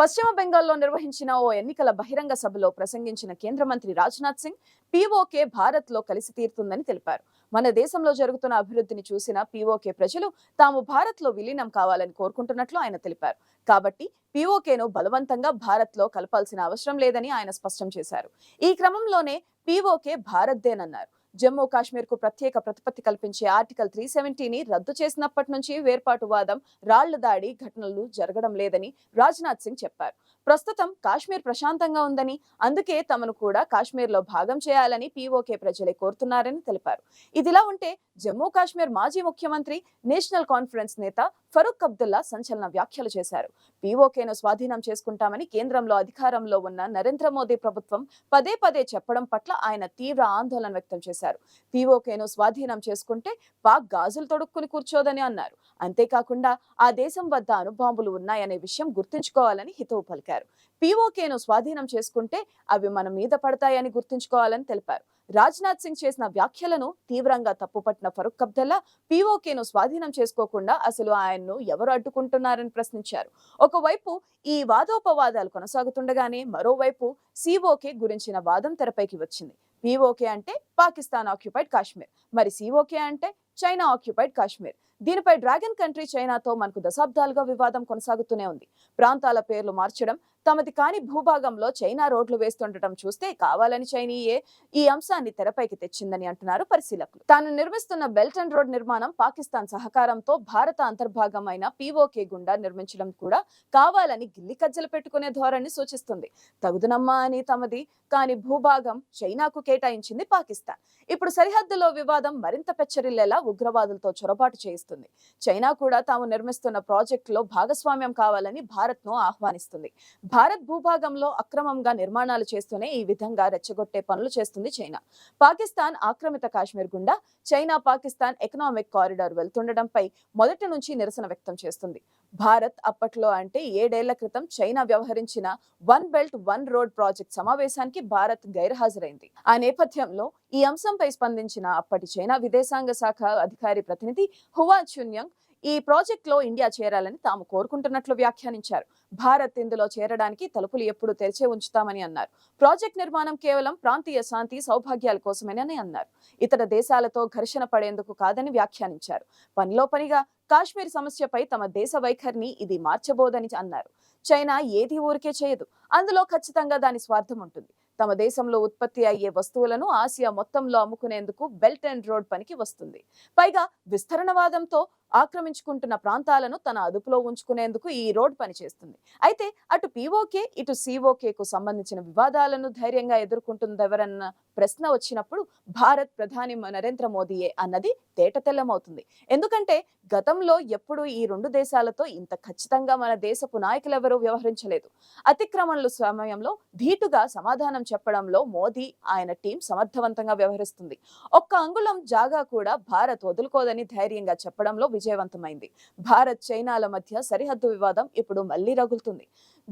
పశ్చిమ బెంగాల్లో నిర్వహించిన ఓ ఎన్నికల బహిరంగ సభలో ప్రసంగించిన కేంద్ర మంత్రి రాజ్నాథ్ సింగ్ పీఓకే భారత్లో కలిసి తీరుతుందని తెలిపారు. మన దేశంలో జరుగుతున్న అభివృద్ధిని చూసిన పీఓకే ప్రజలు తాము భారత్లో విలీనం కావాలని కోరుకుంటున్నట్లు ఆయన తెలిపారు. కాబట్టి పీఓకేను బలవంతంగా భారత్లో కలపాల్సిన అవసరం లేదని ఆయన స్పష్టం చేశారు. ఈ క్రమంలోనే పీఓకే భారత్దేనన్నారు. జమ్మూ కాశ్మీర్కు ప్రత్యేక ప్రతిపత్తి కల్పించే ఆర్టికల్ త్రీ సెవెంటీని రద్దు చేసినప్పటి నుంచి వేర్పాటువాదం రాళ్ళ దాడి ఘటనలు జరగడం లేదని రాజ్నాథ్ సింగ్ చెప్పారు. ప్రస్తుతం కాశ్మీర్ ప్రశాంతంగా ఉందని అందుకే తమను కూడా కాశ్మీర్లో భాగం చేయాలని పీఓకే ప్రజలే కోరుతున్నారని తెలిపారు. ఇదిలా ఉంటే జమ్మూ కాశ్మీర్ మాజీ ముఖ్యమంత్రి నేషనల్ కాన్ఫరెన్స్ నేత ఫరూక్ అబ్దుల్లా సంచలన వ్యాఖ్యలు చేశారు. పీఓకేను స్వాధీనం చేసుకుంటామని కేంద్రంలో అధికారంలో ఉన్న నరేంద్ర మోదీ ప్రభుత్వం పదే పదే చెప్పడం పట్ల ఆయన తీవ్ర ఆందోళన వ్యక్తం చేశారు. పీఓకేను స్వాధీనం చేసుకుంటే పాక్ గాజులు తొడుక్కుని కూర్చోదని అన్నారు. అంతేకాకుండా ఆ దేశం వద్ద అణుబాంబులు ఉన్నాయనే విషయం గుర్తుంచుకోవాలని హితవు పలికారు. పీఓకేను స్వాధీనం చేసుకుంటే అవి మన మీద పడతాయని గుర్తుంచుకోవాలని తెలిపారు. రాజ్నాథ్ సింగ్ చేసిన వ్యాఖ్యలను తీవ్రంగా తప్పుపట్టిన ఫరూక్ అబ్దుల్లా పీఓకేను స్వాధీనం చేసుకోకుండా అసలు ఆయన్ను ఎవరు అడ్డుకుంటున్నారని ప్రశ్నించారు. ఒకవైపు ఈ వాదోపవాదాలు కొనసాగుతుండగానే మరోవైపు సిఓకే గురించిన వాదం తెరపైకి వచ్చింది. పీఓకే అంటే పాకిస్తాన్ ఆక్యుపైడ్ కాశ్మీర్. మరి సిఓకే అంటే చైనా ఆక్యుపైడ్ కాశ్మీర్. దీనిపై డ్రాగన్ కంట్రీ చైనాతో మనకు దశాబ్దాలుగా వివాదం కొనసాగుతూనే ఉంది. ప్రాంతాల పేర్లు మార్చడం తమది కాని భూభాగంలో చైనా రోడ్లు వేస్తుండటం చూస్తే కావాలని చైనీయే ఈ అంశాన్ని తెరపైకి తెచ్చిందని అంటున్నారు పరిశీలకులు. తాను నిర్మిస్తున్న బెల్ట్ అండ్ రోడ్ నిర్మాణం పాకిస్తాన్ సహకారంతో భారత అంతర్భాగమైన పీఓకే గుండా నిర్మించడం కూడా కావాలని గిల్లి కజ్జలు పెట్టుకునే ధోరణి సూచిస్తుంది. తగుదునమ్మా అని తమది కాని భూభాగం చైనాకు కేటాయించింది పాకిస్తాన్. ఇప్పుడు సరిహద్దులో వివాదం మరింత పెచ్చరిల్లేలా ఉగ్రవాదులతో చొరబాటు చేయిస్తుంది. చైనా కూడా తాము నిర్మిస్తున్న ప్రాజెక్టులో భాగస్వామ్యం కావాలని భారత్ను ఆహ్వానిస్తుంది. భారత్ భూభాగంలో అక్రమంగా నిర్మాణాలు చేస్తూనే ఈ విధంగా రెచ్చగొట్టే పనులు చేస్తుంది చైనా. పాకిస్తాన్ ఆక్రమిత కాశ్మీర్ గుండా చైనా పాకిస్తాన్ ఎకనామిక్ కారిడార్ వెళ్తుండటంపై మొదటి నుంచి నిరసన వ్యక్తం చేస్తుంది. భారత్ అప్పట్లో అంటే ఏడేళ్ళ క్రితం చైనా వ్యవహరించిన one belt one road project సమావేశానికి భారత్ గైర్హాజరైంది. ఆ నేపథ్యంలో ఈ అంశంపై స్పందించిన అప్పటి చైనా విదేశాంగ శాఖ అధికారి ప్రతినిధి హువా చున్యంగ్ ఈ ప్రాజెక్ట్లో ఇండియా చేరాలని తాము కోరుకుంటున్నట్లు వ్యాఖ్యానించారు. భారత్ ఇందులో చేరడానికి తలుపులు ఎప్పుడు తెరిచే ఉంచుతామని అన్నారు. ప్రాజెక్ట్ నిర్మాణం కేవలం ప్రాంతీయ శాంతి సౌభాగ్యాల కోసమేనని అన్నారు. ఇతర దేశాలతో ఘర్షణ పడేందుకు కాదని వ్యాఖ్యానించారు. పనిలో పనిగా కాశ్మీర్ సమస్యపై తమ దేశ వైఖరిని ఇది మార్చబోదని అన్నారు. చైనా ఏది ఊరికే చేయదు. అందులో ఖచ్చితంగా దాని స్వార్థం ఉంటుంది. తమ దేశంలో ఉత్పత్తి అయ్యే వస్తువులను ఆసియా మొత్తంలో అమ్ముకునేందుకు బెల్ట్ అండ్ రోడ్ పనికి వస్తుంది. పైగా విస్తరణవాదంతో ఆక్రమించుకుంటున్న ప్రాంతాలను తన అదుపులో ఉంచుకునేందుకు ఈ రోడ్ పనిచేస్తుంది. అయితే అటు పీఓకే ఇటు సిఓకే కు సంబంధించిన వివాదాలను ధైర్యంగా ఎదుర్కొంటుందెవరన్న ప్రశ్న వచ్చినప్పుడు భారత్ ప్రధాని నరేంద్ర మోదీయే అన్నది తేటతెల్లమవుతుంది ఎందుకంటే గతంలో ఎప్పుడు ఈ రెండు దేశాలతో ఇంత ఖచ్చితంగా మన దేశపు నాయకులెవరూ వ్యవహరించలేదు. అతిక్రమణల సమయంలో ధీటుగా సమాధానం చెప్పడంలో మోదీ ఆయన టీం సమర్థవంతంగా వ్యవహరిస్తుంది. ఒక్క అంగుళం జాగా కూడా భారత్ వదులుకోదని ధైర్యంగా చెప్పడంలో విజయవంతమైంది. భారత్ చైనాల మధ్య సరిహద్దు వివాదం ఇప్పుడు మళ్ళీ రగులుతుంది.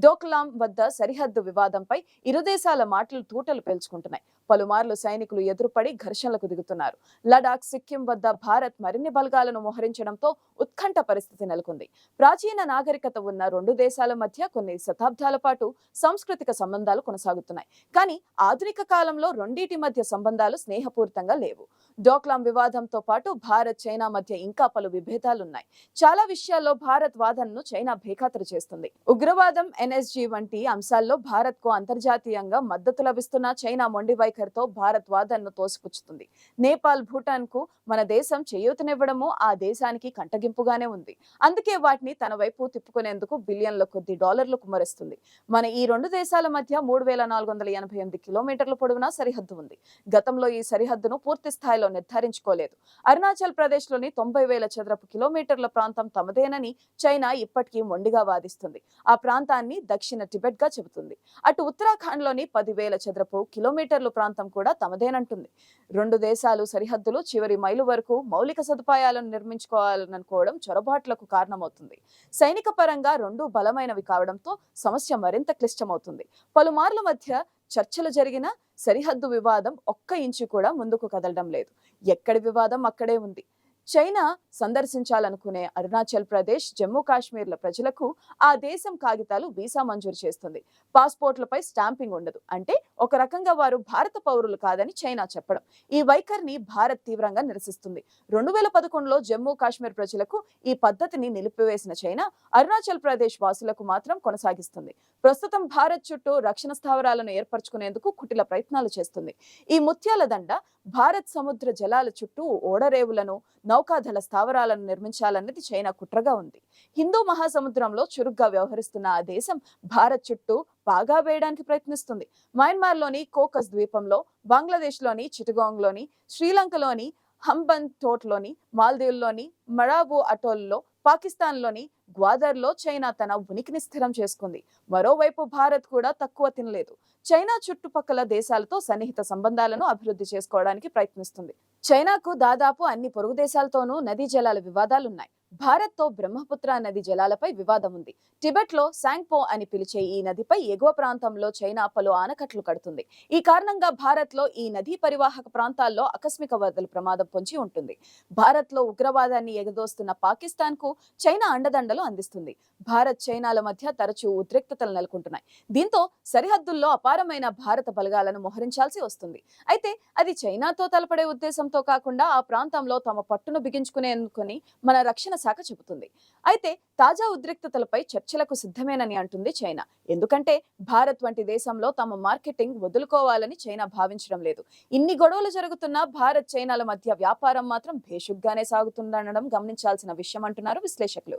డోక్లాం వద్ద సరిహద్దు వివాదంపై ఇరు దేశాల మాటలు తూటలు పేల్చుకుంటున్నాయి. పలుమార్లు సైనికులు ఎదురుపడి ఘర్షణలకు దిగుతున్నారు. లడాక్ సిక్కిం వద్ద భారత్ మరిన్ని బలగాలను మోహరించడంతో ఉత్కంఠ పరిస్థితి నెలకొంది. ప్రాచీన నాగరికత ఉన్న రెండు దేశాల మధ్య కొన్ని శతాబ్దాల పాటు సాంస్కృతిక సంబంధాలు కొనసాగుతున్నాయి. కానీ ఆధునిక కాలంలో రెండింటి మధ్య సంబంధాలు స్నేహపూరితంగా లేవు. డోక్లాం వివాదంతో పాటు భారత్ చైనా మధ్య ఇంకా పలు విభేదాలున్నాయి. చాలా విషయాల్లో భారత్ వాదనను చైనా భేఖాతరు చేస్తుంది. ఉగ్రవాదం ఎన్ఎస్జీ వంటి అంశాల్లో భారత్కు అంతర్జాతీయంగా మద్దతు లభిస్తున్న చైనా మొండి వైఖరితో భారత్ వాదనను తోసిపుచ్చుతుంది. నేపాల్ భూటాన్కు మన దేశం చేయూతనివ్వడము ఆ దేశానికి కంటగింపుగానే ఉంది. అందుకే వాటిని తన వైపు తిప్పుకునేందుకు బిలియన్ల కొద్ది డాలర్లు కుమ్మరిస్తుంది. మన ఈ రెండు దేశాల మధ్య మూడు వేల నాలుగు వందల ఎనభై ఎనిమిది కిలోమీటర్ల పొడవునా సరిహద్దు ఉంది. గతంలో ఈ సరిహద్దును పూర్తి స్థాయిలో నిర్ధారించుకోలేదు. అరుణాచల్ ప్రదేశ్లోని తొంభై వేల చదరపు కిలోమీటర్ల ప్రాంతం తమదేనని చైనా ఇప్పటికీ మొండిగా వాదిస్తుంది. ఆ ప్రాంతాన్ని దక్షిణ టిబెట్గా చెబుతుంది. అటు ఉత్తరాఖండ్లోని పదివేల చదరపు కిలోమీటర్ల ప్రాంతం కూడా తమదేనంటుంది. రెండు దేశాలు సరిహద్దులు చివరి మైలు వరకు మౌలిక సదుపాయాలను నిర్మించుకోవాలనుకోవడం చొరబాట్లకు కారణమవుతుంది. సైనిక పరంగా రెండు బలమైనవి కావడంతో సమస్య మరింత క్లిష్టమవుతుంది. పలుమార్ల మధ్య చర్చలు జరిగిన సరిహద్దు వివాదం ఒక్క ఇంచు కూడా ముందుకు కదలడం లేదు. ఎక్కడి వివాదం అక్కడే ఉంది. చైనా సందర్శించాలనుకునే అరుణాచల్ ప్రదేశ్ జమ్మూ కాశ్మీర్ల ప్రజలకు ఆ దేశం కాగితాలు వీసా మంజూరు చేస్తుంది. పాస్పోర్ట్లపై స్టాంపింగ్ ఉండదు. అంటే ఒక రకంగా వారు భారత పౌరులు కాదని చైనా చెప్పడం. ఈ వైఖరిని భారత్ తీవ్రంగా నిరసిస్తుంది. రెండు వేల పదకొండులో జమ్మూ కాశ్మీర్ ప్రజలకు ఈ పద్ధతిని నిలిపివేసిన చైనా అరుణాచల్ ప్రదేశ్ వాసులకు మాత్రం కొనసాగిస్తుంది. ప్రస్తుతం భారత్ చుట్టూ రక్షణ స్థావరాలను ఏర్పరచుకునేందుకు కుటిల ప్రయత్నాలు చేస్తుంది. ఈ ముత్యాల దండ భారత్ సముద్ర జలాల చుట్టూ ఓడరేవులను నౌకాదళ స్థావరాలను నిర్మించాలన్నది చైనా కుట్రగా ఉంది. హిందూ మహాసముద్రంలో చురుగ్గా వ్యవహరిస్తున్న ఆ దేశం భారత్ చుట్టూ బాగా వేయడానికి ప్రయత్నిస్తుంది. మయన్మార్లోని కోకస్ ద్వీపంలో బంగ్లాదేశ్లోని చిటగాంగ్లోని శ్రీలంకలోని హంబన్ టోట్లోని మాల్దీవుల్లోని మరాబు అటోల్లో పాకిస్తాన్లోని గ్వాదర్లో చైనా తన ఉనికిని స్థిరం చేసుకుంది. మరోవైపు భారత్ కూడా తక్కువ తినలేదు. చైనా చుట్టుపక్కల దేశాలతో సన్నిహిత సంబంధాలను అభివృద్ధి చేసుకోవడానికి ప్రయత్నిస్తుంది. చైనాకు దాదాపు అన్ని పొరుగు దేశాలతోనూ నదీ జలాల వివాదాలున్నాయి. భారత్తో బ్రహ్మపుత్ర నది జలాలపై వివాదం ఉంది టిబెట్లో సాంగ్పో అని పిలిచే ఈ నదిపై ఎగువ ప్రాంతంలో చైనా పలు ఆనకట్లు కడుతుంది. ఈ కారణంగా భారత్లో ఈ నదీ పరివాహక ప్రాంతాల్లో ఆకస్మిక వరదల ప్రమాదం పొంచి ఉంటుంది. భారత్లో ఉగ్రవాదాన్ని ఎగదోస్తున్న పాకిస్తాన్కు చైనా అండదండలు అందిస్తుంది. భారత్ చైనాల మధ్య తరచూ ఉద్రిక్తతలు నెలకొంటున్నాయి. దీంతో సరిహద్దుల్లో అపారమైన భారత బలగాలను మోహరించాల్సి వస్తుంది. అయితే అది చైనాతో తలపడే ఉద్దేశంతో కాకుండా ఆ ప్రాంతంలో తమ పట్టును బిగించుకునేందుకని మన రక్షణ శాఖ చెబుతుంది. అయితే తాజా ఉద్రిక్తతలపై చర్చలకు సిద్ధమేనని అంటుంది చైనా. ఎందుకంటే భారత్ వంటి దేశంలో తమ మార్కెటింగ్ వదులుకోవాలని చైనా భావించడం లేదు. ఇన్ని గొడవలు జరుగుతున్నా భారత్ చైనాల మధ్య వ్యాపారం మాత్రం భేషుగ్గానే సాగుతుందనడం గమనించాల్సిన విషయం అంటున్నారు విశ్లేషకులు.